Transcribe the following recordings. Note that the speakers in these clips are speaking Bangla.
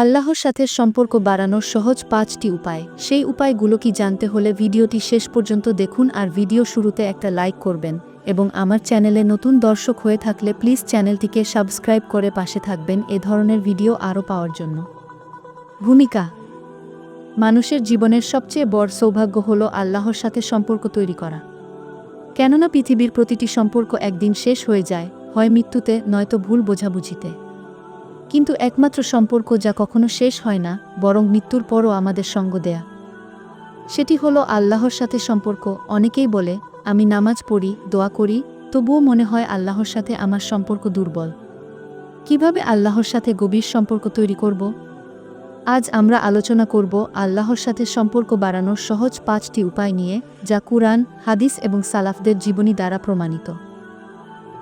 আল্লাহর সাথে সম্পর্ক বাড়ানোর সহজ পাঁচটি উপায়। সেই উপায়গুলো কি জানতে হলে ভিডিওটি শেষ পর্যন্ত দেখুন আর ভিডিও শুরুতে একটা লাইক করবেন এবং আমার চ্যানেলে নতুন দর্শক হয়ে থাকলে প্লিজ চ্যানেলটিকে সাবস্ক্রাইব করে পাশে থাকবেন এ ধরনের ভিডিও আরও পাওয়ার জন্য। ভূমিকা। মানুষের জীবনের সবচেয়ে বড় সৌভাগ্য হল আল্লাহর সাথে সম্পর্ক তৈরি করা। কেননা পৃথিবীর প্রতিটি সম্পর্ক একদিন শেষ হয়ে যায়, হয় মৃত্যুতে, নয়তো ভুল বোঝাবুঝিতে। কিন্তু একমাত্র সম্পর্ক যা কখনো শেষ হয় না, বরং মৃত্যুর পরও আমাদের সঙ্গ দেয়া। সেটি হলো আল্লাহর সাথে সম্পর্ক। অনেকেই বলে, আমি নামাজ পড়ি, দোয়া করি, তবুও মনে হয় আল্লাহর সাথে আমার সম্পর্ক দুর্বল। কীভাবে আল্লাহর সাথে গভীর সম্পর্ক তৈরি করব? আজ আমরা আলোচনা করব আল্লাহর সাথে সম্পর্ক বাড়ানোর সহজ পাঁচটি উপায় নিয়ে, যা কুরআন, হাদিস এবং সালাফদের জীবনী দ্বারা প্রমাণিত।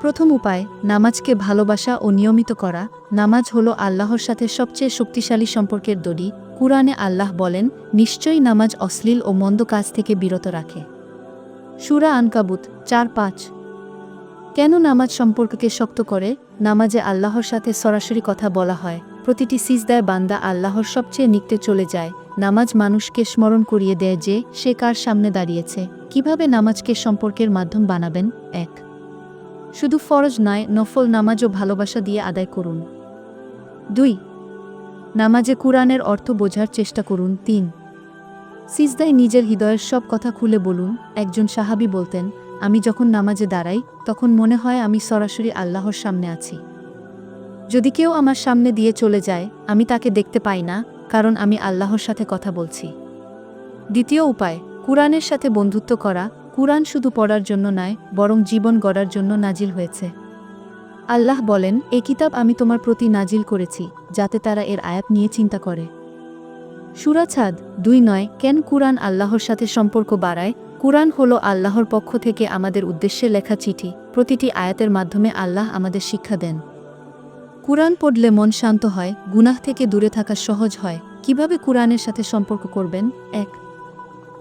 প্রথম উপায়, নামাজকে ভালোবাসা ও নিয়মিত করা। নামাজ হল আল্লাহর সাথে সবচেয়ে শক্তিশালী সম্পর্কের দড়ি। কুরআনে আল্লাহ বলেন, নিশ্চয়ই নামাজ অশ্লীল ও মন্দ কাজ থেকে বিরত রাখে। সুরা আনকাবুত, চার পাঁচ। কেন নামাজ সম্পর্ককে শক্ত করে? নামাজে আল্লাহর সাথে সরাসরি কথা বলা হয়। প্রতিটি সিজদায় বান্দা আল্লাহর সবচেয়ে নিকটে চলে যায়। নামাজ মানুষকে স্মরণ করিয়ে দেয় যে, সে কার সামনে দাঁড়িয়েছে। কীভাবে নামাজকে সম্পর্কের মাধ্যম বানাবেন? এক শুধু ফরজ নয়, নফল নামাজও ভালোবাসা দিয়ে আদায় করুন। দুই, নামাজে কুরআনের অর্থ বোঝার চেষ্টা করুন। তিন, সিজদায় নিজের হৃদয়ের সব কথা খুলে বলুন। একজন সাহাবী বলতেন, আমি যখন নামাজে দাঁড়াই, তখন মনে হয় আমি সরাসরি আল্লাহর সামনে আছি। যদি কেউ আমার সামনে দিয়ে চলে যায়, আমি তাকে দেখতে পাই না, কারণ আমি আল্লাহর সাথে কথা বলছি। দ্বিতীয় উপায়, কুরআনের সাথে বন্ধুত্ব করা কুরআন শুধু পড়ার জন্য নয়, বরং জীবন গড়ার জন্য নাজিল হয়েছে। আল্লাহ বলেন, এ কিতাব আমি তোমার প্রতি নাজিল করেছি, যাতে তারা এর আয়াত নিয়ে চিন্তা করে। সুরাছাদ দুই নয়, কেন কুরআন আল্লাহর সাথে সম্পর্ক বাড়ায়? কুরআন হল আল্লাহর পক্ষ থেকে আমাদের উদ্দেশ্যে লেখা চিঠি, প্রতিটি আয়াতের মাধ্যমে আল্লাহ আমাদের শিক্ষা দেন। কুরআন পড়লে মন শান্ত হয়, গুনাহ থেকে দূরে থাকা সহজ হয়। কীভাবে কুরআনের সাথে সম্পর্ক করবেন? এক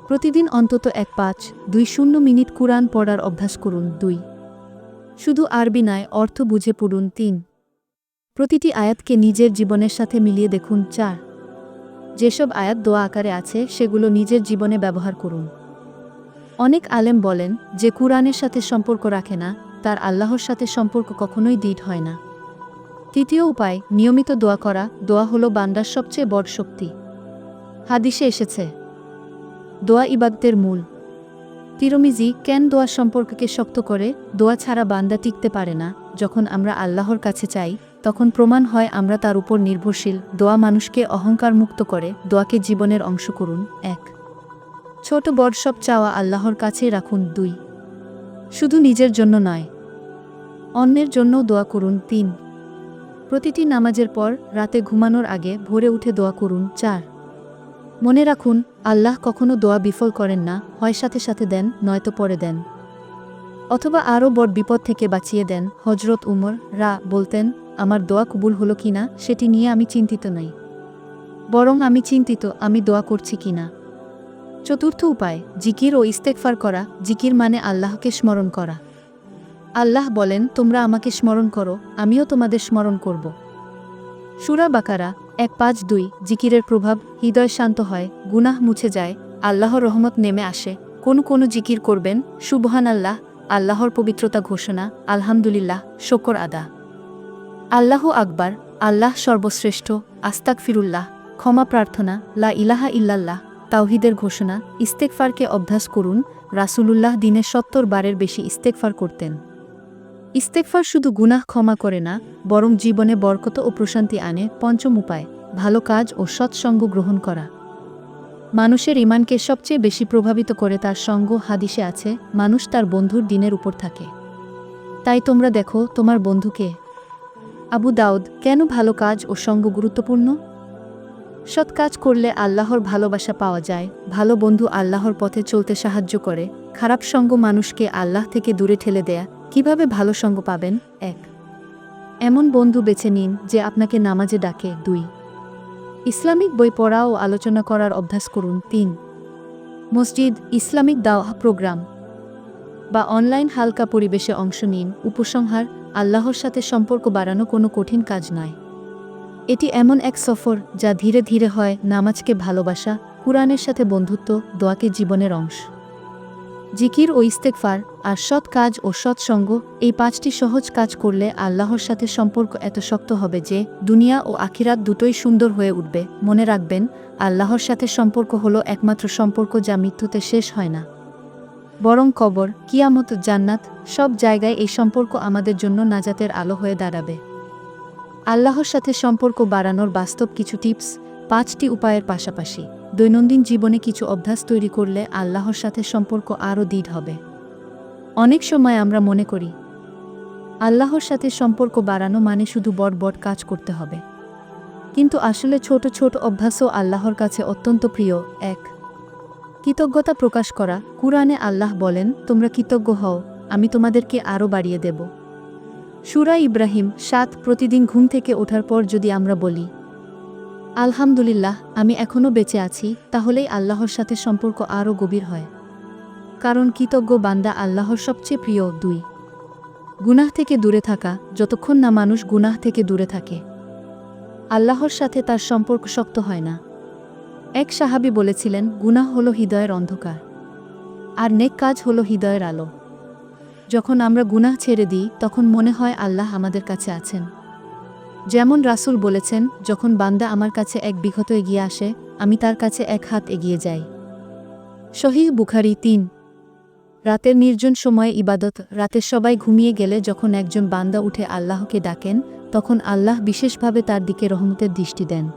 প্রতিদিন অন্তত এক পাঁচ, দুই শূন্য মিনিট কুরআন পড়ার অভ্যাস করুন, দুই। শুধু আরবি নয়, অর্থ বুঝে পড়ুন, তিন। প্রতিটি আয়াতকে নিজের জীবনের সাথে মিলিয়ে দেখুন, চার। যেসব আয়াত দোয়া আকারে আছে, সেগুলো নিজের জীবনে ব্যবহার করুন। অনেক আলেম বলেন যে কুরআনের সাথে সম্পর্ক রাখে না, তার আল্লাহর সাথে সম্পর্ক কখনোই দৃঢ় হয় না। তৃতীয় উপায়, নিয়মিত দোয়া করা, দোয়া হলো বান্দার সবচেয়ে বড় শক্তি। হাদিসে এসেছে দোয়া ইবাদতের মূল। তিরমিজি কেন দোয়া সম্পর্ককে শক্ত করে, দোয়া ছাড়া বান্দা টিকতে পারে না। যখন আমরা আল্লাহর কাছে চাই, তখন প্রমাণ হয় আমরা তার উপর নির্ভরশীল। দোয়া মানুষকে অহংকার মুক্ত করে, দোয়াকে জীবনের অংশ করুন। এক। ছোট বড় সব চাওয়া আল্লাহর কাছেই রাখুন। দুই। শুধু নিজের জন্য নয়। অন্যের জন্যও দোয়া করুন। তিন। প্রতিটি নামাজের পর রাতে ঘুমানোর আগে ভোরে উঠে দোয়া করুন। চার। মনে রাখুন, আল্লাহ কখনো দোয়া বিফল করেন না, হয় সাথে সাথে দেন, নয়তো পরে দেন। অথবা আরও বড় বিপদ থেকে বাঁচিয়ে দেন হজরত উমর, রা, বলতেন, আমার দোয়া কবুল হলো কিনা সেটি নিয়ে আমি চিন্তিত নই। বরং আমি চিন্তিত, আমি দোয়া করছি কিনা চতুর্থ উপায়, জিকির ও ইস্তেকফার করা, জিকির মানে আল্লাহকে স্মরণ করা। আল্লাহ বলেন, তোমরা আমাকে স্মরণ করো, আমিও তোমাদের স্মরণ করব। সুরা বাকারা এক পাঁচ দুই, জিকিরের প্রভাব, হৃদয় শান্ত হয়, গুনাহ মুছে যায়, আল্লাহর রহমত নেমে আসে। কোন কোন জিকির করবেন সুবহান আল্লাহ আল্লাহর পবিত্রতা ঘোষণা, আলহামদুলিল্লাহ, শকর আদা। আল্লাহ আকবার, আল্লাহ সর্বশ্রেষ্ঠ আস্তাক ফিরুল্লাহ ক্ষমা প্রার্থনা, লা ইলাহা ইল্লাল্লাহ, তাওহিদের ঘোষণা ইস্তেকফারকে অভ্যাস করুন, রাসূলুল্লাহ দিনে সত্তর বারের বেশি ইস্তেকফার করতেন। ইস্তেকফার শুধু গুনাহ ক্ষমা করে না, বরং জীবনে বরকত ও প্রশান্তি আনে পঞ্চম উপায়, ভালো কাজ ও সৎসঙ্গ গ্রহণ করা। মানুষের ইমানকে সবচেয়ে বেশি প্রভাবিত করে তার সঙ্গ হাদিসে আছে, মানুষ তার বন্ধুর দিনের উপর থাকে। তাই তোমরা দেখো, তোমার বন্ধুকে আবু দাউদ, কেন ভালো কাজ ও সঙ্গ গুরুত্বপূর্ণ? সৎ কাজ করলে আল্লাহর ভালোবাসা পাওয়া যায়, ভালো বন্ধু আল্লাহর পথে চলতে সাহায্য করে, খারাপ সঙ্গ মানুষকে আল্লাহ থেকে দূরে ঠেলে দেয়া কীভাবে ভালো সঙ্গ পাবেন? এক। এমন বন্ধু বেছে নিন যে আপনাকে নামাজে ডাকে। দুই। ইসলামিক বই পড়া ও আলোচনা করার অভ্যাস করুন। তিন। মসজিদ, ইসলামিক দাওয়া প্রোগ্রাম বা অনলাইন হালকা পরিবেশে অংশ নিন। উপসংহার, আল্লাহর সাথে সম্পর্ক বাড়ানো কোনো কঠিন কাজ নয়। এটি এমন এক সফর যা ধীরে ধীরে হয় নামাজকে ভালোবাসা, কুরআনের সাথে বন্ধুত্ব, দোয়াকে জীবনের অংশ। জিকির ও ইস্তেকফার আর সৎ কাজ ও সৎসঙ্গ এই পাঁচটি সহজ কাজ করলে আল্লাহর সাথে সম্পর্ক এত শক্ত হবে যে দুনিয়া ও আখিরাত দুটোই সুন্দর হয়ে উঠবে। মনে রাখবেন, আল্লাহর সাথে সম্পর্ক হলো একমাত্র সম্পর্ক যা মৃত্যুতে শেষ হয় না। বরং কবর, কিয়ামত, জান্নাত, সব জায়গায় এই সম্পর্ক আমাদের জন্য নাজাতের আলো হয়ে দাঁড়াবে। আল্লাহর সাথে সম্পর্ক বাড়ানোর বাস্তব কিছু টিপস, পাঁচটি উপায়ের পাশাপাশি। দৈনন্দিন জীবনে কিছু অভ্যাস তৈরি করলে আল্লাহর সাথে সম্পর্ক আরও দৃঢ় হবে। অনেক সময় আমরা মনে করি, আল্লাহর সাথে সম্পর্ক বাড়ানো মানে শুধু বট কাজ করতে হবে। কিন্তু আসলে ছোট ছোট অভ্যাসও আল্লাহর কাছে অত্যন্ত প্রিয়। এক, কৃতজ্ঞতা প্রকাশ করা। কুরআনে আল্লাহ বলেন, তোমরা কৃতজ্ঞ হও, আমি তোমাদেরকে আরও বাড়িয়ে দেব। সুরা ইব্রাহিম সাত প্রতিদিন ঘুম থেকে ওঠার পর যদি আমরা বলি আলহামদুলিল্লাহ, আমি এখনও বেঁচে আছি, তাহলেই আল্লাহর সাথে সম্পর্ক আরও গভীর হয়। কারণ কৃতজ্ঞ বান্দা আল্লাহর সবচেয়ে প্রিয় দুই। গুনাহ থেকে দূরে থাকা, যতক্ষণ না মানুষ গুনাহ থেকে দূরে থাকে। আল্লাহর সাথে তার সম্পর্ক শক্ত হয় না। এক সাহাবি বলেছিলেন, গুনাহ হল হৃদয়ের অন্ধকার, আর নেক কাজ হল হৃদয়ের আলো। যখন আমরা গুনাহ ছেড়ে দিই, তখন মনে হয় আল্লাহ আমাদের কাছে আছেন। যেমন রাসূল বলেছেন, যখন বান্দা আমার কাছে এক বিঘত এগিয়ে আসে, আমি তার কাছে এক হাত এগিয়ে যাই। শহীদ বুখারি তিন। রাতের নির্জন সময়ে ইবাদত, রাতে সবাই ঘুমিয়ে গেলে যখন একজন বান্দা উঠে আল্লাহকে ডাকেন, তখন আল্লাহ বিশেষভাবে তার দিকে রহমতের দৃষ্টি দেন।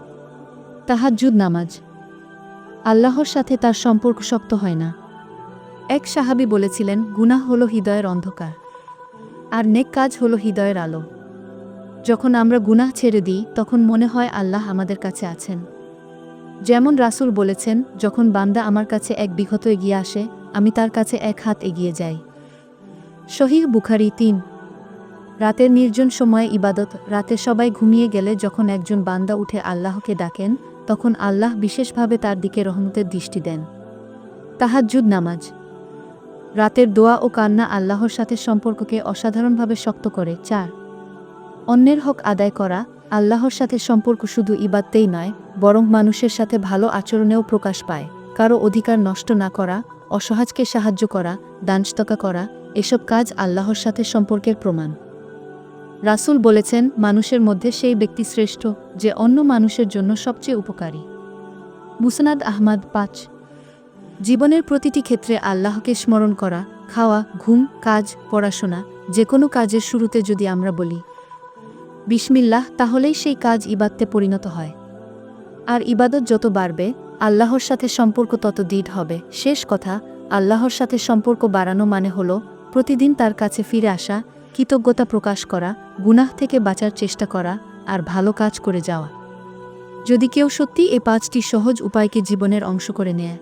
তাহাজ্জুদ নামাজ। আল্লাহর সাথে তার সম্পর্ক শক্ত হয় না। এক সাহাবি বলেছিলেন, গুনাহ হল হৃদয়ের অন্ধকার। আর নেক কাজ হল হৃদয়ের আলো। যখন আমরা গুনাহ ছেড়ে দিই, তখন মনে হয় আল্লাহ আমাদের কাছে আছেন। যেমন রাসূল বলেছেন, যখন বান্দা আমার কাছে এক বিঘত এগিয়ে আসে, আমি তার কাছে এক হাত এগিয়ে যাই। শহীদ বুখারি তিন। রাতের নির্জন সময়ে ইবাদত, রাতে সবাই ঘুমিয়ে গেলে যখন একজন বান্দা উঠে আল্লাহকে ডাকেন, তখন আল্লাহ বিশেষভাবে তার দিকে রহমতের দৃষ্টি দেন। তাহাজ্জুদ নামাজ। রাতের দোয়া ও কান্না আল্লাহর সাথে সম্পর্ককে অসাধারণভাবে শক্ত করে। চার অন্যের হক আদায় করা আল্লাহর সাথে সম্পর্ক শুধু ইবাদতেই নয়, বরং মানুষের সাথে ভালো আচরণেও প্রকাশ পায়। কারও অধিকার নষ্ট না করা, অসহাজকে সাহায্য করা দানস্তকা করা, এসব কাজ আল্লাহর সাথে সম্পর্কের প্রমাণ। রাসূল বলেছেন, মানুষের মধ্যে সেই ব্যক্তি শ্রেষ্ঠ, যে অন্য মানুষের জন্য সবচেয়ে উপকারী। মুসনাদ আহমাদ পাঁচ। জীবনের প্রতিটি ক্ষেত্রে আল্লাহকে স্মরণ করা, খাওয়া, ঘুম, কাজ, পড়াশোনা যে কোনো কাজের শুরুতে যদি আমরা বলি বিসমিল্লাহ, তাহলেই সেই কাজ ইবাদতে পরিণত হয়। আর ইবাদত যত বাড়বে, আল্লাহর সাথে সম্পর্ক তত দৃঢ় হবে। শেষ কথা, আল্লাহর সাথে সম্পর্ক বাড়ানো মানে হল, প্রতিদিন তার কাছে ফিরে আসা, কৃতজ্ঞতা প্রকাশ করা, গুনাহ থেকে বাঁচার চেষ্টা করা, আর ভালো কাজ করে যাওয়া। যদি কেউ সত্যি এই পাঁচটি সহজ উপায়কে জীবনের অংশ করে নেয়,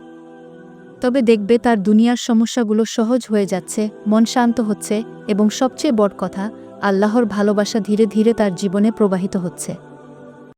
তবে দেখবে তার দুনিয়ার সমস্যাগুলো সহজ হয়ে যাচ্ছে, মন শান্ত হচ্ছে, এবং সবচেয়ে বড় কথা আল্লাহর ভালোবাসা ধীরে ধীরে তার জীবনে প্রবাহিত হচ্ছে।